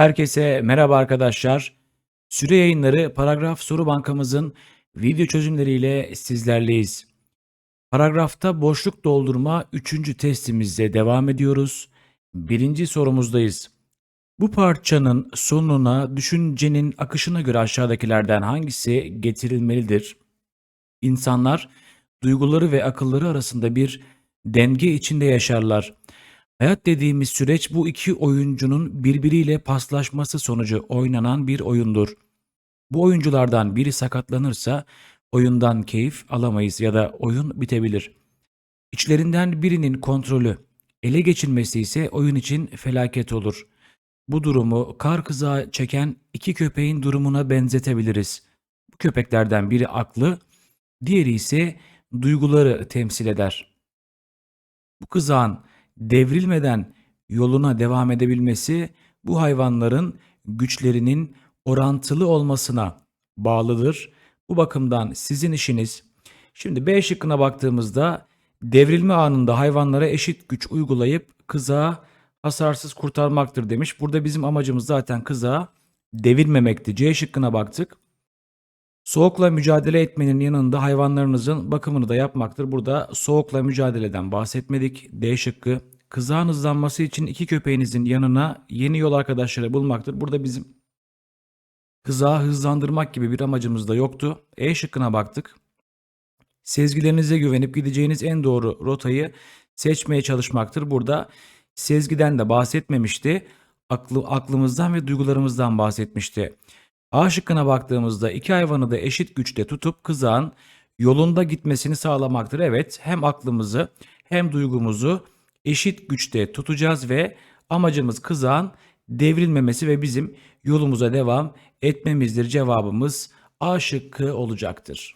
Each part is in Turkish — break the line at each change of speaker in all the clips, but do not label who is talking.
Herkese merhaba arkadaşlar. Süre yayınları paragraf soru bankamızın video çözümleriyle sizlerleyiz. Paragrafta boşluk doldurma 3. testimizle devam ediyoruz. Birinci sorumuzdayız. Bu parçanın sonuna düşüncenin akışına göre aşağıdakilerden hangisi getirilmelidir? İnsanlar duyguları ve akılları arasında bir denge içinde yaşarlar. Hayat dediğimiz süreç bu iki oyuncunun birbiriyle paslaşması sonucu oynanan bir oyundur. Bu oyunculardan biri sakatlanırsa oyundan keyif alamayız ya da oyun bitebilir. İçlerinden birinin kontrolü ele geçirmesi ise oyun için felaket olur. Bu durumu kar kızağı çeken iki köpeğin durumuna benzetebiliriz. Bu köpeklerden biri aklı, diğeri ise duyguları temsil eder. Bu kızağın devrilmeden yoluna devam edebilmesi bu hayvanların güçlerinin orantılı olmasına bağlıdır. Bu bakımdan sizin işiniz şimdi B şıkkına baktığımızda devrilme anında hayvanlara eşit güç uygulayıp kızağı hasarsız kurtarmaktır demiş. Burada bizim amacımız zaten kızağı devirmemekti. C şıkkına baktık. Soğukla mücadele etmenin yanında hayvanlarınızın bakımını da yapmaktır. Burada soğukla mücadeleden bahsetmedik. D şıkkı. Kızağın hızlanması için iki köpeğinizin yanına yeni yol arkadaşları bulmaktır. Burada bizim kızağı hızlandırmak gibi bir amacımız da yoktu. E şıkkına baktık. Sezgilerinize güvenip gideceğiniz en doğru rotayı seçmeye çalışmaktır. Burada sezgiden de bahsetmemişti. Aklı, aklımızdan ve duygularımızdan bahsetmişti. A şıkkına baktığımızda iki hayvanı da eşit güçte tutup kızağın yolunda gitmesini sağlamaktır. Evet hem aklımızı hem duygumuzu eşit güçte tutacağız ve amacımız kızağın devrilmemesi ve bizim yolumuza devam etmemizdir. Cevabımız A şıkkı olacaktır.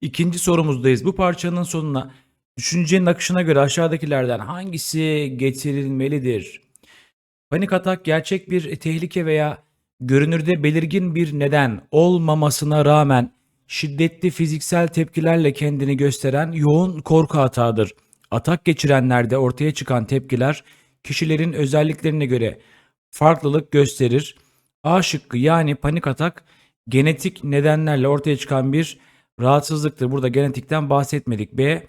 İkinci sorumuzdayız. Bu parçanın sonuna düşüncenin akışına göre aşağıdakilerden hangisi getirilmelidir? Panik atak gerçek bir tehlike veya görünürde belirgin bir neden olmamasına rağmen şiddetli fiziksel tepkilerle kendini gösteren yoğun korku atağıdır. Atak geçirenlerde ortaya çıkan tepkiler kişilerin özelliklerine göre farklılık gösterir. A şıkkı yani panik atak genetik nedenlerle ortaya çıkan bir rahatsızlıktır. Burada genetikten bahsetmedik. B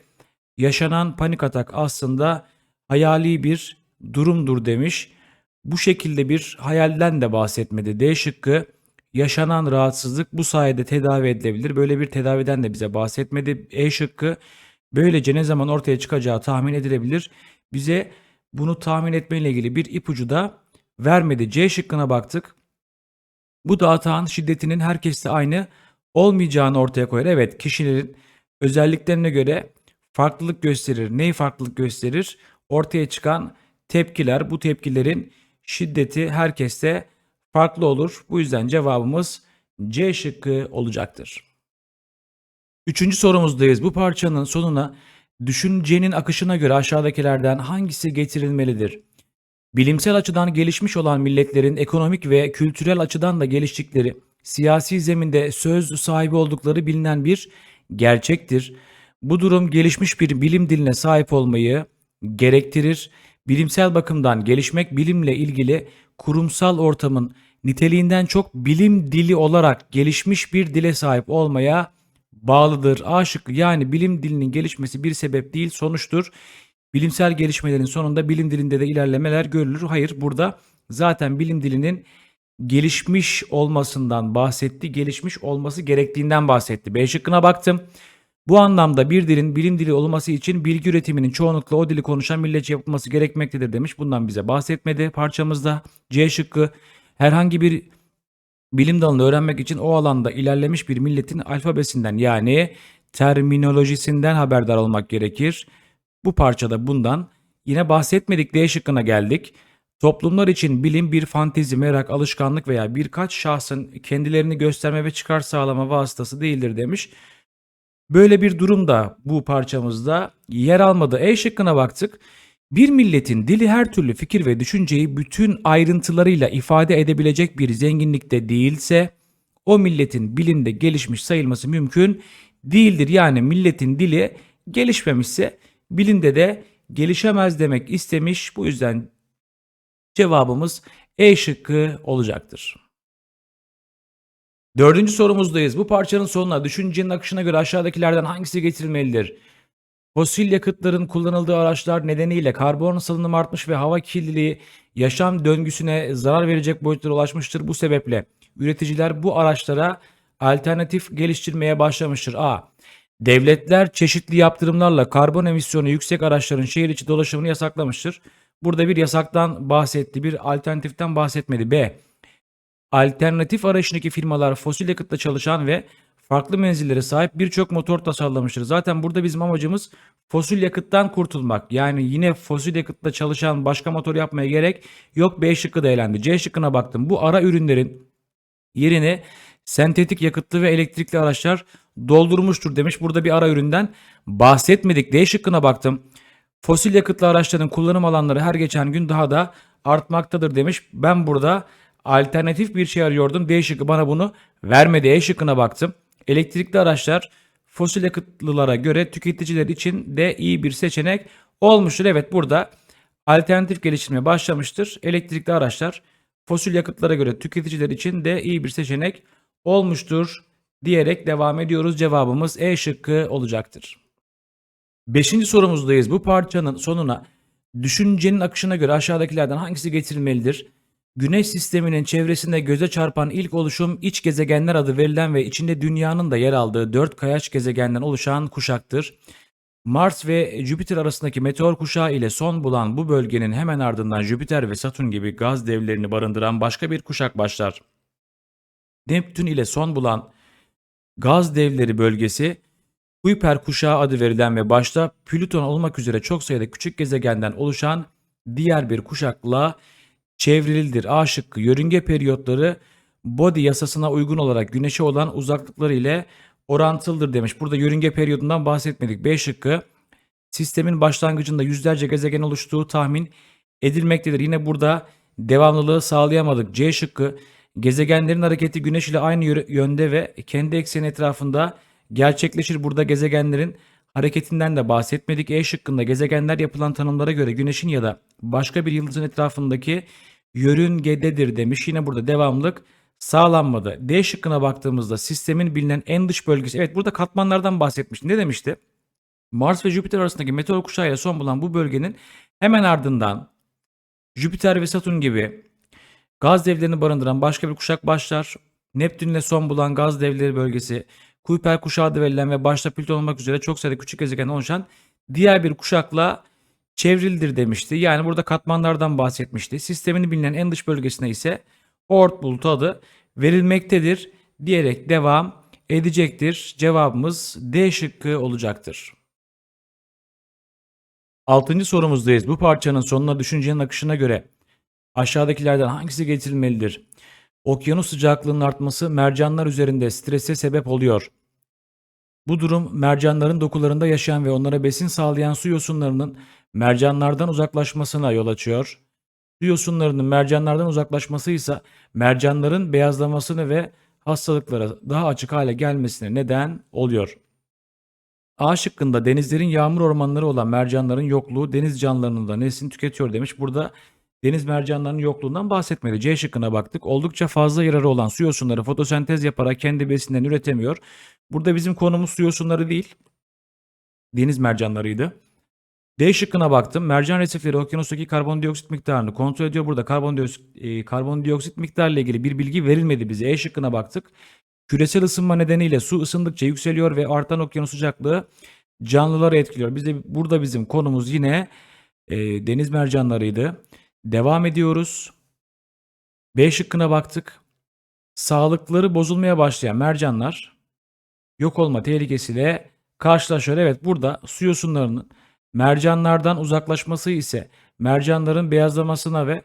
yaşanan panik atak aslında hayali bir durumdur demiş. Bu şekilde bir hayalden de bahsetmedi. D şıkkı yaşanan rahatsızlık bu sayede tedavi edilebilir. Böyle bir tedaviden de bize bahsetmedi. E şıkkı böylece ne zaman ortaya çıkacağı tahmin edilebilir. Bize bunu tahmin etmeyle ilgili bir ipucu da vermedi. C şıkkına baktık. Bu da atağın şiddetinin herkeste aynı olmayacağını ortaya koyar. Evet kişilerin özelliklerine göre farklılık gösterir. Neyi farklılık gösterir? Ortaya çıkan tepkiler bu tepkilerin şiddeti herkeste farklı olur. Bu yüzden cevabımız C şıkkı olacaktır. Üçüncü sorumuzdayız. Bu parçanın sonuna düşüncenin akışına göre aşağıdakilerden hangisi getirilmelidir? Bilimsel açıdan gelişmiş olan milletlerin ekonomik ve kültürel açıdan da geliştikleri, siyasi zeminde söz sahibi oldukları bilinen bir gerçektir. Bu durum gelişmiş bir bilim diline sahip olmayı gerektirir. Bilimsel bakımdan gelişmek bilimle ilgili kurumsal ortamın niteliğinden çok bilim dili olarak gelişmiş bir dile sahip olmaya bağlıdır. A şıkkı yani bilim dilinin gelişmesi bir sebep değil sonuçtur. Bilimsel gelişmelerin sonunda bilim dilinde de ilerlemeler görülür. Hayır burada zaten bilim dilinin gelişmiş olmasından bahsetti. Gelişmiş olması gerektiğinden bahsetti. B şıkkına baktım. Bu anlamda bir dilin bilim dili olması için bilgi üretiminin çoğunlukla o dili konuşan milletçe yapılması gerekmektedir demiş. Bundan bize bahsetmedi parçamızda. C şıkkı herhangi bir bilim dalını öğrenmek için o alanda ilerlemiş bir milletin alfabesinden yani terminolojisinden haberdar olmak gerekir. Bu parçada bundan yine bahsetmedik D şıkkına geldik. Toplumlar için bilim bir fantezi, merak, alışkanlık veya birkaç şahsın kendilerini gösterme ve çıkar sağlama vasıtası değildir demiş. Böyle bir durumda bu parçamızda yer almadı. E şıkkına baktık. Bir milletin dili her türlü fikir ve düşünceyi bütün ayrıntılarıyla ifade edebilecek bir zenginlikte değilse o milletin bilimde gelişmiş sayılması mümkün değildir. Yani milletin dili gelişmemişse bilimde de gelişemez demek istemiş. Bu yüzden cevabımız E şıkkı olacaktır. Dördüncü sorumuzdayız. Bu parçanın sonuna düşüncenin akışına göre aşağıdakilerden hangisi getirilmelidir? Fosil yakıtların kullanıldığı araçlar nedeniyle karbon salınımı artmış ve hava kirliliği yaşam döngüsüne zarar verecek boyutlara ulaşmıştır. Bu sebeple üreticiler bu araçlara alternatif geliştirmeye başlamıştır. A. Devletler çeşitli yaptırımlarla karbon emisyonu yüksek araçların şehir içi dolaşımını yasaklamıştır. Burada bir yasaktan bahsetti, bir alternatiften bahsetmedi. B. Alternatif arayışındaki firmalar fosil yakıtla çalışan ve farklı menzillere sahip birçok motor tasarlamıştır. Zaten burada bizim amacımız fosil yakıttan kurtulmak. Yani yine fosil yakıtla çalışan başka motor yapmaya gerek yok. B şıkkı da elendi. C şıkkına baktım. Bu ara ürünlerin yerini sentetik yakıtlı ve elektrikli araçlar doldurmuştur demiş. Burada bir ara üründen bahsetmedik. D şıkkına baktım. Fosil yakıtlı araçların kullanım alanları her geçen gün daha da artmaktadır demiş. Ben burada alternatif bir şey arıyordum. D şıkkı bana bunu vermedi. E şıkkına baktım. Elektrikli araçlar fosil yakıtlılara göre tüketiciler için de iyi bir seçenek olmuştur. Evet burada alternatif geliştirmeye başlamıştır. Elektrikli araçlar fosil yakıtlara göre tüketiciler için de iyi bir seçenek olmuştur diyerek devam ediyoruz. Cevabımız E şıkkı olacaktır. Beşinci sorumuzdayız. Bu parçanın sonuna düşüncenin akışına göre aşağıdakilerden hangisi getirilmelidir? Güneş sisteminin çevresinde göze çarpan ilk oluşum iç gezegenler adı verilen ve içinde dünyanın da yer aldığı dört kayaç gezegenden oluşan kuşaktır. Mars ve Jüpiter arasındaki meteor kuşağı ile son bulan bu bölgenin hemen ardından Jüpiter ve Satürn gibi gaz devlerini barındıran başka bir kuşak başlar. Neptün ile son bulan gaz devleri bölgesi Kuiper kuşağı adı verilen ve başta Plüton olmak üzere çok sayıda küçük gezegenden oluşan diğer bir kuşakla çevrilildir. A şıkkı yörünge periyotları Body yasasına uygun olarak güneşe olan uzaklıkları ile orantılıdır demiş. Burada yörünge periyodundan bahsetmedik. B şıkkı sistemin başlangıcında yüzlerce gezegen oluştuğu tahmin edilmektedir. Yine burada devamlılığı sağlayamadık. C şıkkı gezegenlerin hareketi güneş ile aynı yö- yönde ve kendi ekseni etrafında gerçekleşir. Burada gezegenlerin hareketinden de bahsetmedik. E şıkkında gezegenler yapılan tanımlara göre güneşin ya da başka bir yıldızın etrafındaki yörüngededir demiş. Yine burada devamlılık sağlanmadı. D şıkkına baktığımızda sistemin bilinen en dış bölgesi. Evet burada katmanlardan bahsetmiş. Ne demişti? Mars ve Jüpiter arasındaki meteor kuşağıyla son bulan bu bölgenin hemen ardından Jüpiter ve Satürn gibi gaz devlerini barındıran başka bir kuşak başlar. Neptün ile son bulan gaz devleri bölgesi Kuiper kuşağı adı verilen ve başta Plüton olmak üzere çok sayıda küçük gezegen oluşan diğer bir kuşakla çevrilidir demişti. Yani burada katmanlardan bahsetmişti. Sistemin bilinen en dış bölgesine ise Oort bulutu adı verilmektedir diyerek devam edecektir. Cevabımız D şıkkı olacaktır. Altıncı sorumuzdayız. Bu parçanın sonuna düşüncenin akışına göre aşağıdakilerden hangisi getirilmelidir? Okyanus sıcaklığının artması mercanlar üzerinde strese sebep oluyor. Bu durum mercanların dokularında yaşayan ve onlara besin sağlayan su yosunlarının mercanlardan uzaklaşmasına yol açıyor. Su yosunlarının mercanlardan uzaklaşması ise mercanların beyazlamasını ve hastalıklara daha açık hale gelmesine neden oluyor. A şıkkında denizlerin yağmur ormanları olan mercanların yokluğu deniz canlılarının da neslini tüketiyor demiş. Burada deniz mercanlarının yokluğundan bahsetmedi. C şıkkına baktık. Oldukça fazla yararı olan su yosunları fotosentez yaparak kendi besinlerini üretemiyor. Burada bizim konumuz su yosunları değil. Deniz mercanlarıydı. D şıkkına baktım. Mercan resifleri okyanustaki karbondioksit miktarını kontrol ediyor. Burada karbondioksit, e, karbondioksit miktarıyla ilgili bir bilgi verilmedi bize. E şıkkına baktık. Küresel ısınma nedeniyle su ısındıkça yükseliyor ve artan okyanus sıcaklığı canlıları etkiliyor. Bize burada bizim konumuz yine e, deniz mercanlarıydı. Devam ediyoruz. B şıkkına baktık. Sağlıkları bozulmaya başlayan mercanlar yok olma tehlikesiyle karşılaşıyor. Evet burada su yosunlarının mercanlardan uzaklaşması ise mercanların beyazlamasına ve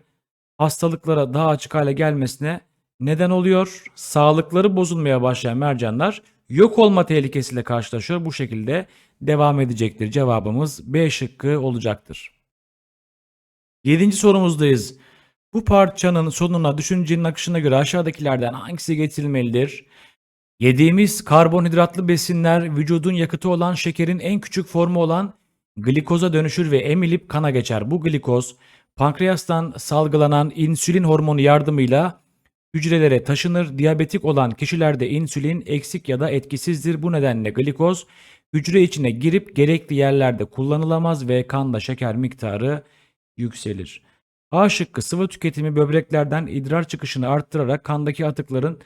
hastalıklara daha açık hale gelmesine neden oluyor. Sağlıkları bozulmaya başlayan mercanlar yok olma tehlikesiyle karşılaşıyor. Bu şekilde devam edecektir. Cevabımız B şıkkı olacaktır. Yedinci sorumuzdayız. Bu parçanın sonuna düşüncenin akışına göre aşağıdakilerden hangisi getirilmelidir? Yediğimiz karbonhidratlı besinler vücudun yakıtı olan şekerin en küçük formu olan glikoza dönüşür ve emilip kana geçer. Bu glikoz pankreastan salgılanan insülin hormonu yardımıyla hücrelere taşınır. Diyabetik olan kişilerde insülin eksik ya da etkisizdir. Bu nedenle glikoz hücre içine girip gerekli yerlerde kullanılamaz ve kanda şeker miktarı yükselir. A şıkkı sıvı tüketimi böbreklerden idrar çıkışını arttırarak kandaki atıkların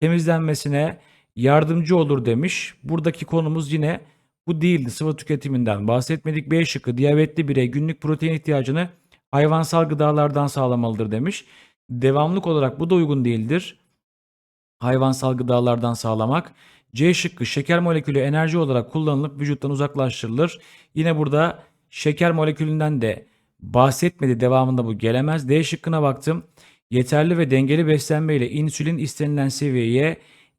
temizlenmesine yardımcı olur demiş. Buradaki konumuz yine bu değildi. Sıvı tüketiminden bahsetmedik. B şıkkı diyabetli birey günlük protein ihtiyacını hayvansal gıdalardan sağlamalıdır demiş. Devamlık olarak bu da uygun değildir. Hayvansal gıdalardan sağlamak. C şıkkı şeker molekülü enerji olarak kullanılıp vücuttan uzaklaştırılır. Yine burada şeker molekülünden de bahsetmedi. Devamında bu gelemez. D şıkkına baktım. Yeterli ve dengeli beslenme ile insülin istenilen seviyeye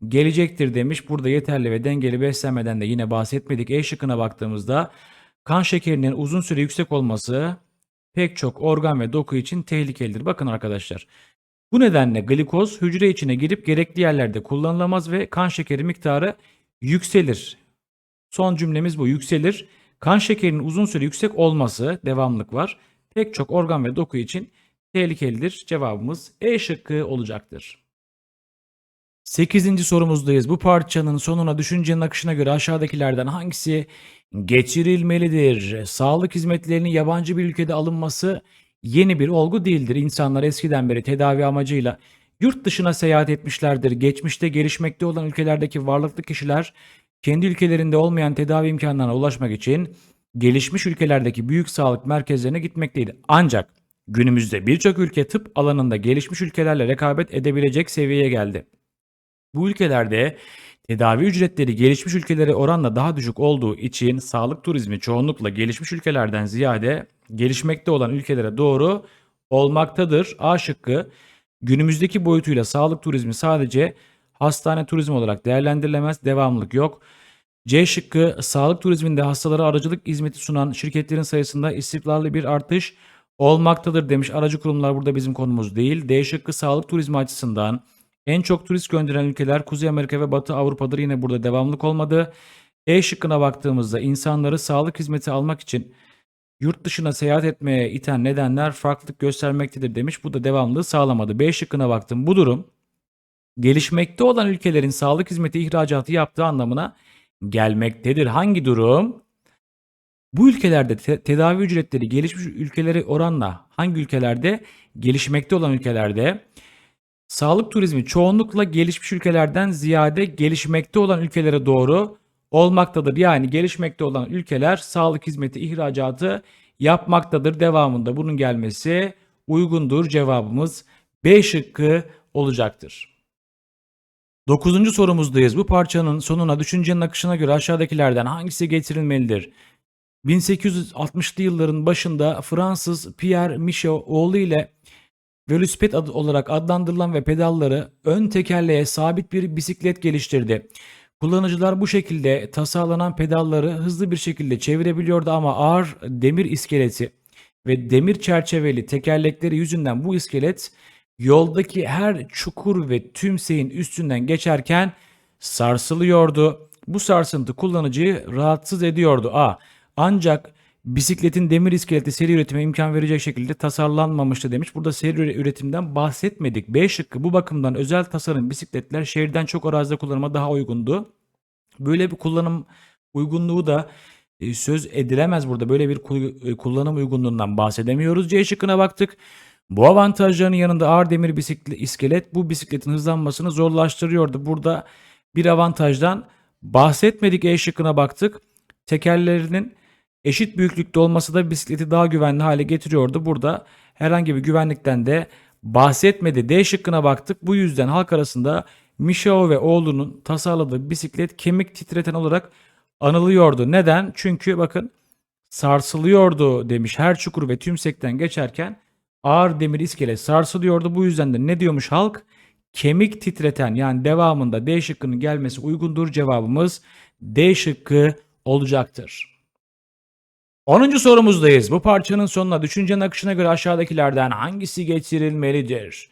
gelecektir demiş. Burada yeterli ve dengeli beslenmeden de yine bahsetmedik. E şıkkına baktığımızda kan şekerinin uzun süre yüksek olması pek çok organ ve doku için tehlikelidir. Bakın arkadaşlar. Bu nedenle glikoz hücre içine girip gerekli yerlerde kullanılamaz ve kan şekeri miktarı yükselir. Son cümlemiz bu yükselir. Kan şekerinin uzun süre yüksek olması devamlık var. Pek çok organ ve doku için tehlikelidir. Cevabımız E şıkkı olacaktır. 8. sorumuzdayız. Bu parçanın sonuna düşüncenin akışına göre aşağıdakilerden hangisi geçirilmelidir? Sağlık hizmetlerinin yabancı bir ülkede alınması yeni bir olgu değildir. İnsanlar eskiden beri tedavi amacıyla yurt dışına seyahat etmişlerdir. Geçmişte gelişmekte olan ülkelerdeki varlıklı kişiler kendi ülkelerinde olmayan tedavi imkanlarına ulaşmak için gelişmiş ülkelerdeki büyük sağlık merkezlerine gitmekteydi. Ancak günümüzde birçok ülke tıp alanında gelişmiş ülkelerle rekabet edebilecek seviyeye geldi. Bu ülkelerde tedavi ücretleri gelişmiş ülkelere oranla daha düşük olduğu için sağlık turizmi çoğunlukla gelişmiş ülkelerden ziyade gelişmekte olan ülkelere doğru olmaktadır. A şıkkı günümüzdeki boyutuyla sağlık turizmi sadece hastane turizmi olarak değerlendirilemez. Devamlılık yok. C şıkkı sağlık turizminde hastalara aracılık hizmeti sunan şirketlerin sayısında istikrarlı bir artış olmaktadır demiş. Aracı kurumlar burada bizim konumuz değil. D şıkkı sağlık turizmi açısından en çok turist gönderen ülkeler Kuzey Amerika ve Batı Avrupa'dır. Yine burada devamlık olmadı. E şıkkına baktığımızda insanları sağlık hizmeti almak için yurt dışına seyahat etmeye iten nedenler farklılık göstermektedir demiş. Bu da devamlılığı sağlamadı. B şıkkına baktım. Bu durum gelişmekte olan ülkelerin sağlık hizmeti ihracatı yaptığı anlamına gelmektedir. Hangi durum? Bu ülkelerde te- tedavi ücretleri gelişmiş ülkeleri oranla hangi ülkelerde? Gelişmekte olan ülkelerde Sağlık turizmi çoğunlukla gelişmiş ülkelerden ziyade gelişmekte olan ülkelere doğru olmaktadır. Yani gelişmekte olan ülkeler sağlık hizmeti ihracatı yapmaktadır. Devamında bunun gelmesi uygundur. Cevabımız B şıkkı olacaktır. Dokuzuncu sorumuzdayız. Bu parçanın sonuna düşüncenin akışına göre aşağıdakilerden hangisi getirilmelidir? 1860'lı yılların başında Fransız Pierre Michaud oğlu ile velosiped adı olarak adlandırılan ve pedalları ön tekerleğe sabit bir bisiklet geliştirdi. Kullanıcılar bu şekilde tasarlanan pedalları hızlı bir şekilde çevirebiliyordu ama ağır demir iskeleti ve demir çerçeveli tekerlekleri yüzünden bu iskelet yoldaki her çukur ve tümseyin üstünden geçerken sarsılıyordu. Bu sarsıntı kullanıcıyı rahatsız ediyordu. A. Ancak bisikletin demir iskeleti seri üretime imkan verecek şekilde tasarlanmamıştı demiş. Burada seri üretimden bahsetmedik. B şıkkı bu bakımdan özel tasarım bisikletler şehirden çok arazide kullanıma daha uygundu. Böyle bir kullanım uygunluğu da e, söz edilemez burada. Böyle bir e, kullanım uygunluğundan bahsedemiyoruz. C şıkkına baktık. Bu avantajların yanında ağır demir bisiklet, iskelet bu bisikletin hızlanmasını zorlaştırıyordu. Burada bir avantajdan bahsetmedik. E şıkkına baktık. Tekerlerinin eşit büyüklükte olması da bisikleti daha güvenli hale getiriyordu. Burada herhangi bir güvenlikten de bahsetmedi. D şıkkına baktık. Bu yüzden halk arasında Michao ve oğlunun tasarladığı bisiklet kemik titreten olarak anılıyordu. Neden? Çünkü bakın sarsılıyordu demiş. Her çukur ve tümsekten geçerken ağır demir iskelet sarsılıyordu. Bu yüzden de ne diyormuş halk? Kemik titreten yani devamında D şıkkının gelmesi uygundur. Cevabımız D şıkkı olacaktır. 10. sorumuzdayız. Bu parçanın sonuna düşüncenin akışına göre aşağıdakilerden hangisi getirilmelidir?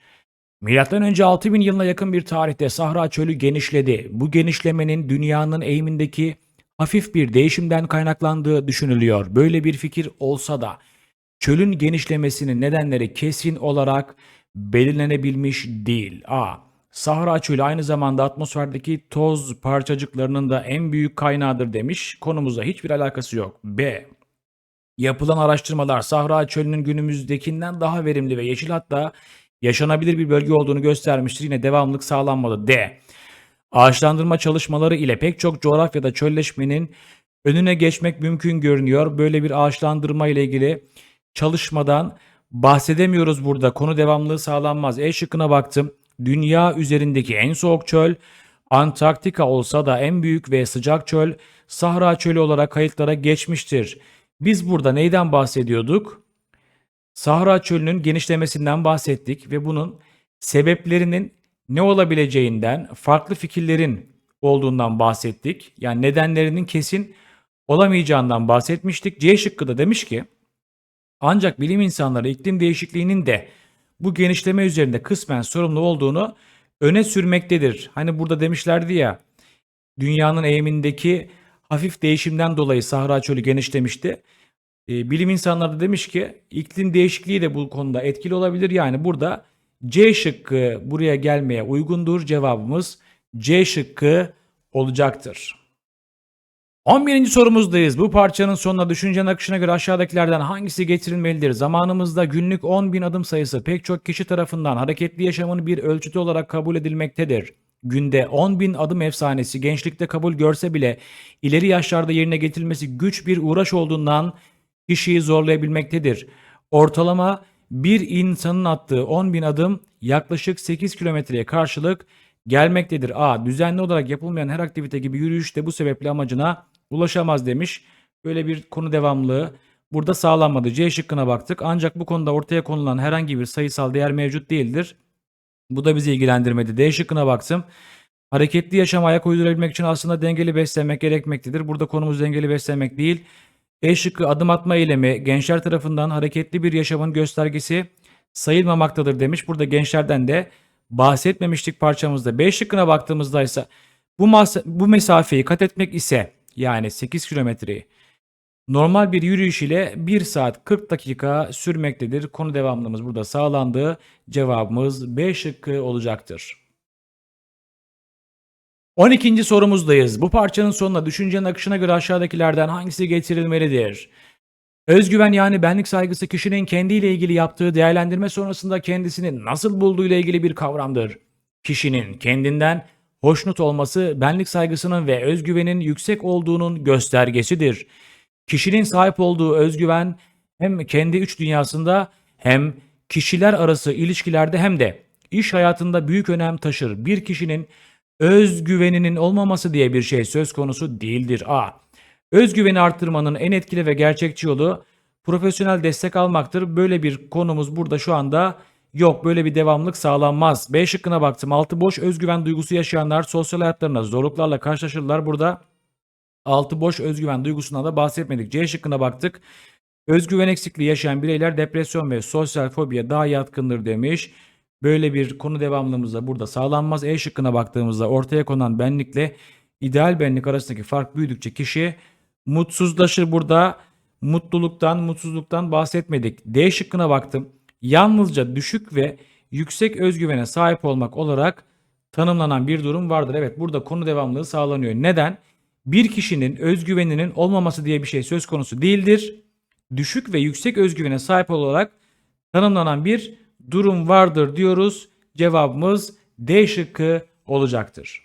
Milattan önce 6000 yılına yakın bir tarihte Sahra Çölü genişledi. Bu genişlemenin dünyanın eğimindeki hafif bir değişimden kaynaklandığı düşünülüyor. Böyle bir fikir olsa da çölün genişlemesinin nedenleri kesin olarak belirlenebilmiş değil. A. Sahra çölü aynı zamanda atmosferdeki toz parçacıklarının da en büyük kaynağıdır demiş. Konumuzla hiçbir alakası yok. B. Yapılan araştırmalar Sahra Çölü'nün günümüzdekinden daha verimli ve yeşil hatta yaşanabilir bir bölge olduğunu göstermiştir. Yine devamlılık sağlanmalı. D. Ağaçlandırma çalışmaları ile pek çok coğrafyada çölleşmenin önüne geçmek mümkün görünüyor. Böyle bir ağaçlandırma ile ilgili çalışmadan bahsedemiyoruz burada. Konu devamlılığı sağlanmaz. E şıkkına baktım. Dünya üzerindeki en soğuk çöl Antarktika olsa da en büyük ve sıcak çöl Sahra Çölü olarak kayıtlara geçmiştir. Biz burada neyden bahsediyorduk? Sahra Çölü'nün genişlemesinden bahsettik ve bunun sebeplerinin ne olabileceğinden, farklı fikirlerin olduğundan bahsettik. Yani nedenlerinin kesin olamayacağından bahsetmiştik. C şıkkı da demiş ki ancak bilim insanları iklim değişikliğinin de bu genişleme üzerinde kısmen sorumlu olduğunu öne sürmektedir. Hani burada demişlerdi ya dünyanın eğimindeki hafif değişimden dolayı Sahra Çölü genişlemişti. E, bilim insanları da demiş ki iklim değişikliği de bu konuda etkili olabilir. Yani burada C şıkkı buraya gelmeye uygundur. Cevabımız C şıkkı olacaktır. 11. sorumuzdayız. Bu parçanın sonuna düşüncenin akışına göre aşağıdakilerden hangisi getirilmelidir? Zamanımızda günlük 10 bin adım sayısı pek çok kişi tarafından hareketli yaşamın bir ölçütü olarak kabul edilmektedir. Günde 10 bin adım efsanesi gençlikte kabul görse bile ileri yaşlarda yerine getirilmesi güç bir uğraş olduğundan kişiyi zorlayabilmektedir. Ortalama bir insanın attığı 10 bin adım yaklaşık 8 kilometreye karşılık gelmektedir. A. Düzenli olarak yapılmayan her aktivite gibi yürüyüş de bu sebeple amacına ulaşamaz demiş. Böyle bir konu devamlılığı burada sağlanmadı. C şıkkına baktık. Ancak bu konuda ortaya konulan herhangi bir sayısal değer mevcut değildir. Bu da bizi ilgilendirmedi. D şıkkına baktım. Hareketli yaşama ayak uydurabilmek için aslında dengeli beslenmek gerekmektedir. Burada konumuz dengeli beslenmek değil. E şıkkı adım atma eylemi gençler tarafından hareketli bir yaşamın göstergesi sayılmamaktadır demiş. Burada gençlerden de bahsetmemiştik parçamızda. B şıkkına baktığımızda ise bu, bu mesafeyi kat etmek ise yani 8 kilometreyi normal bir yürüyüş ile 1 saat 40 dakika sürmektedir. Konu devamlılığımız burada sağlandı. Cevabımız B şıkkı olacaktır. 12. sorumuzdayız. Bu parçanın sonuna düşüncenin akışına göre aşağıdakilerden hangisi getirilmelidir? Özgüven yani benlik saygısı kişinin kendiyle ilgili yaptığı değerlendirme sonrasında kendisini nasıl bulduğu ile ilgili bir kavramdır. Kişinin kendinden hoşnut olması benlik saygısının ve özgüvenin yüksek olduğunun göstergesidir. Kişinin sahip olduğu özgüven hem kendi üç dünyasında hem kişiler arası ilişkilerde hem de iş hayatında büyük önem taşır. Bir kişinin özgüveninin olmaması diye bir şey söz konusu değildir. A. Özgüveni arttırmanın en etkili ve gerçekçi yolu profesyonel destek almaktır. Böyle bir konumuz burada şu anda yok. Böyle bir devamlık sağlanmaz. B şıkkına baktım. Altı boş özgüven duygusu yaşayanlar sosyal hayatlarında zorluklarla karşılaşırlar. Burada altı boş özgüven duygusundan da bahsetmedik. C şıkkına baktık. Özgüven eksikliği yaşayan bireyler depresyon ve sosyal fobiye daha yatkındır demiş. Böyle bir konu devamlılığımız da burada sağlanmaz. E şıkkına baktığımızda ortaya konan benlikle ideal benlik arasındaki fark büyüdükçe kişi mutsuzlaşır. Burada mutluluktan, mutsuzluktan bahsetmedik. D şıkkına baktım. Yalnızca düşük ve yüksek özgüvene sahip olmak olarak tanımlanan bir durum vardır. Evet burada konu devamlılığı sağlanıyor. Neden? Bir kişinin özgüveninin olmaması diye bir şey söz konusu değildir. Düşük ve yüksek özgüvene sahip olarak tanımlanan bir durum vardır diyoruz. Cevabımız D şıkkı olacaktır.